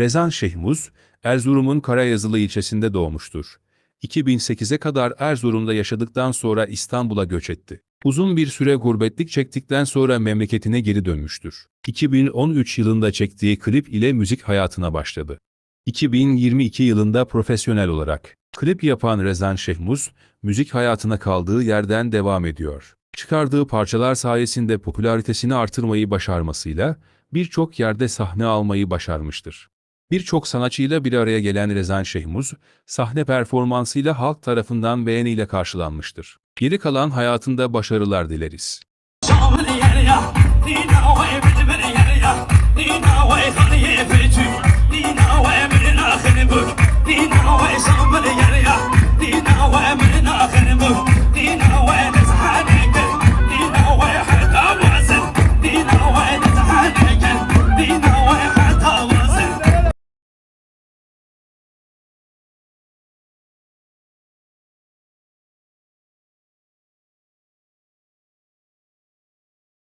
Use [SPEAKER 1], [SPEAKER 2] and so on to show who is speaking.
[SPEAKER 1] Rezan Şehmuz, Erzurum'un Karayazılı ilçesinde doğmuştur. 2008'e kadar Erzurum'da yaşadıktan sonra İstanbul'a göç etti. Uzun bir süre gurbetlik çektikten sonra memleketine geri dönmüştür. 2013 yılında çektiği klip ile müzik hayatına başladı. 2022 yılında profesyonel olarak klip yapan Rezan Şehmuz, müzik hayatına kaldığı yerden devam ediyor. Çıkardığı parçalar sayesinde popülaritesini artırmayı başarmasıyla birçok yerde sahne almayı başarmıştır. Birçok sanatçıyla bir araya gelen Rezan Şehmuz, sahne performansıyla halk tarafından beğeniyle karşılanmıştır. Geri kalan hayatında başarılar dileriz.
[SPEAKER 2] Nina